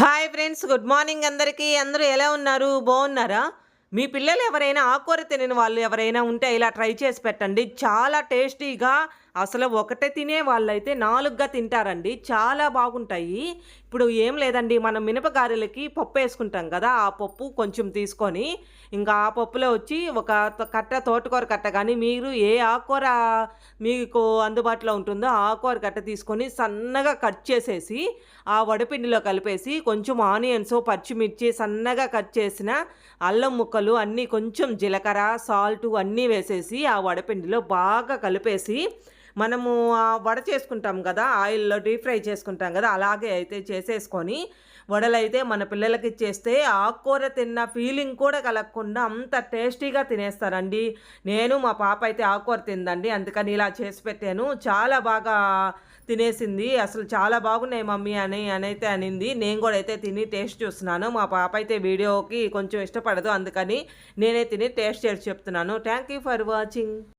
Hi friends good morning అందరికీ. అందరూ ఎలా ఉన్నారు? బాగున్నారా? మీ పిల్లలు ఎవరైనా ఆకుకూర తినని వాళ్ళు ఎవరైనా ఉంటే ఇలా ట్రై చేసి పెట్టండి. చాలా టేస్టీగా అసలు ఒకటే తినే వాళ్ళైతే నాలుగుగా తింటారండి. చాలా బాగుంటాయి. ఇప్పుడు ఏం లేదండి. మనం మినపగారెలకి పప్పు వేసుకుంటాం కదా ఆ పప్పు కొంచెం తీసుకొని ఇంకా ఆ పప్పులో వచ్చి ఒక కట్ట తోటకూర కట్ట కానీ మీరు ఏ ఆకుకూర మీకు అందుబాటులో ఉంటుందో ఆకుకూర కట్ట తీసుకొని సన్నగా కట్ చేసేసి ఆ వడపిండిలో కలిపేసి కొంచెం ఆనియన్స్ పచ్చిమిర్చి సన్నగా కట్ చేసిన అల్లం ముక్కలు అన్నీ కొంచెం జీలకర్ర సాల్ట్ అన్నీ వేసేసి ఆ వడపిండిలో బాగా కలిపేసి మనము వడ చేసుకుంటాం కదా ఆయిల్లో డీప్ ఫ్రై చేసుకుంటాం కదా అలాగే అయితే చేసేసుకొని వడలైతే మన పిల్లలకి ఇచ్చేస్తే ఆకుకూర తిన్న ఫీలింగ్ కూడా కలగకుండా అంత టేస్టీగా తినేస్తారండి. నేను మా పాప అయితే ఆకుకూర తిందండి అందుకని ఇలా చేసి పెట్టాను. చాలా బాగా తినేసింది. అసలు చాలా బాగున్నాయి మమ్మీ అని అనైతే అనింది. నేను కూడా అయితే తిని టేస్ట్ చూస్తున్నాను. మా పాప అయితే వీడియోకి కొంచెం ఇష్టపడదు అందుకని నేనే తిని టేస్ట్ చేసి చెప్తున్నాను. Thank you for watching